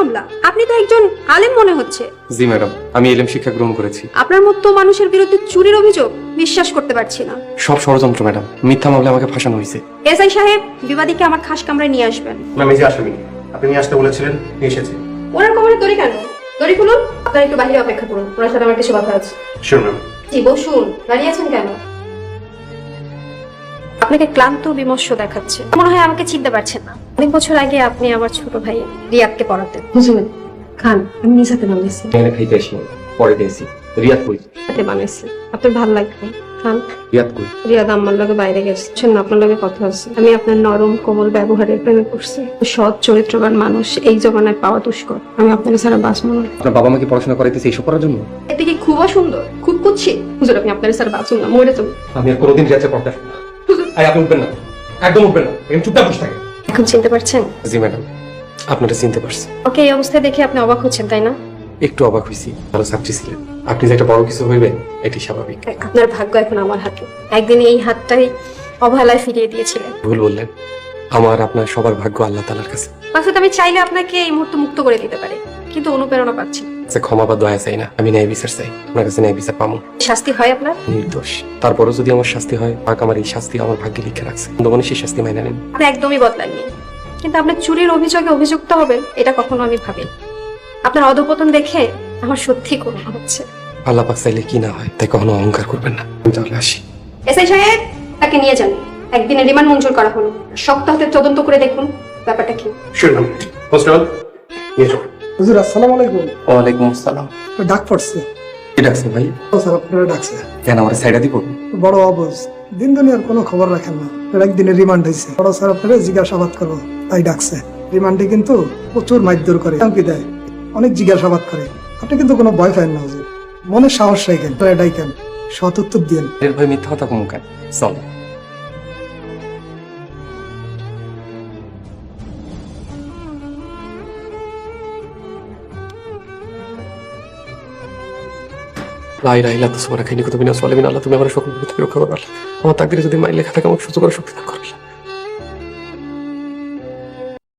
মামলা। আপনি তো একজন আলেম মনে হচ্ছে। জি ম্যাডাম আমি এলএম শিক্ষা গ্রহণ করেছি। আপনার মতো মানুষের বিরুদ্ধে চুরির অভিযোগ বিশ্বাস করতে পারছি না। সব ষড়যন্ত্র ম্যাডাম। মিথ্যা মামলা আমাকে ফাঁসানো হয়েছে। এসআই সাহেব বিবাদীকে আমার খাস কামরায় নিয়ে আসবেন। ম্যাম এই যে আসামি আপনি নিয়ে আসতে বলেছিলেন নিয়ে এসেছি। ওনার কোমরে দড়ি কেন? দড়ি খুলুন আপনার একটু বাইরে অপেক্ষা করুন। ওনার সাথে আমার কিছু কথা আছে। শিওর ম্যাম জি বসুন। দাঁড়িয়ে আছেন কেন? আপনাকে ক্লান্ত বিমর্ষ দেখাচ্ছে। মনে হয় আমাকে চিনতে পারছেন না। অনেক বছর আগে আপনি আমার ছোট ভাই রিয়াদকে পড়াতেন। বুঝলেন খান আমি নিজ হাতে বানাইছি। এখানে খাইতে আসি পরে দিয়েছি রিয়াদ কই? হাতে বানাইছি। আপনার ভালো লাগবে। খান রিয়াদ কই? রিয়াদ আমার লগে বাইরে গেছে। শুনুন, আপনার লগে কথা আছে। আমি আপনার নরম কোমল ব্যবহারের প্রেমে পড়ছি। সৎ চরিত্রবান মানুষ এই জমানায় পাওয়া দুষ্কর। আমি আপনাকে ছাড়া বাঁচবো না। আপনার বাবা মাকে পড়াশোনা করাইতেছে এইসব করার জন্য? এতে কি খুবও সুন্দর খুব কুচ্ছি হুজুর আমি আপনার ছাড়া বাঁচুন না মরে যাব। আমি আর কোনোদিন রিয়াজে পড়তে আসব না। আপনি উঠবেন না। একদম উঠবেন না। চুপচাপ বসে থাকেন এখন চিনতে পারছেন? জি ম্যাডাম। আপনারা চিনতে পারছি ওকে এই অবস্থায় দেখে আপনি অবাক হচ্ছেন তাই না? একটু অবাক হয়েছি। ভালো ছাত্রী ছিলেন। আপনি যে একটা বড় কিছু হইবেন এটি স্বাভাবিক। আপনার ভাগ্য এখন আমার হাতে। একদিন এই হাতটাই অবহেলায় ফিরিয়ে দিয়েছিলেন। ভুল বললেন। আমার আপনার সবার ভাগ্য আল্লাহ তালার কাছে। মাকসুদ আমি চাইলে আপনাকে এই মুহূর্তে মুক্ত করে দিতে পারি। কিন্তু অনুপ্রেরণা পাচ্ছি। সে ক্ষমা বা দয়া চাই না। আমি ন্যায় বিচার চাই। আপনার কাছে ন্যায় বিচার পাবো শাস্তি হয় আপনার? নির্দোষ। তারপরও যদি আমার শাস্তি হয় পাক আমার এই শাস্তি আমার ভাগ্যে লিখে রাখছে। বন্ধু সেই শাস্তি মাইনে নেন। আপনি একদমই বদলাননি। কিন্তু আপনার চুরির অভিযোগে অভিযুক্ত হবেন এটা কখনো আমি ভাবিনি। আপনার অধপতন দেখে আমার সত্যি করুণা হচ্ছে। আল্লাহ পাক চাইলে কি না হয় তাই কখনো অহংকার করবেন না। আমি তাহলে আসি। এসআই সাহেব তাকে নিয়ে যান। একদিনের রিমান্ড মঞ্জুর করা হলো। শক্ত হাতে তদন্ত করে দেখুন ব্যাপারটা কি? ম্যাম কনস্টেবল নিয়ে চলো হুজুর আসসালামু আলাইকুম। ওয়ালাইকুম আসসালাম। তো ডাক পড়ছে। কি ডাকছে ভাই? ও স্যার আপনারা ডাকছে। কেন আমার সাইডা দিব? বড় অবজ। দিন দুনিয়ার কোনো খবর রাখেন না। রিমান্ড হয়েছে বড় স্যার আপনারা জিজ্ঞাসাবাদ করব তাই ডাকছে। রিমান্ডে কিন্তু প্রচুর মারধর করে হুমকি দেয়। অনেক জিজ্ঞাসাবাদ করে। আপনি কিন্তু কোনো ভয় পান না হুজুর। মনে সাহস রাখেন আপনারা ডাইকেন। সৎ উত্তর এর ভাই মিথ্যা কথা কম কেন? চল। আল্লাহ, তুমি আমার সকল রক্ষা করো, আল্লাহ। আমার তাকদিরে যদি মাইল লেখা থাকে, আমাকে সুযোগ করার শক্তি দান আল্লাহ।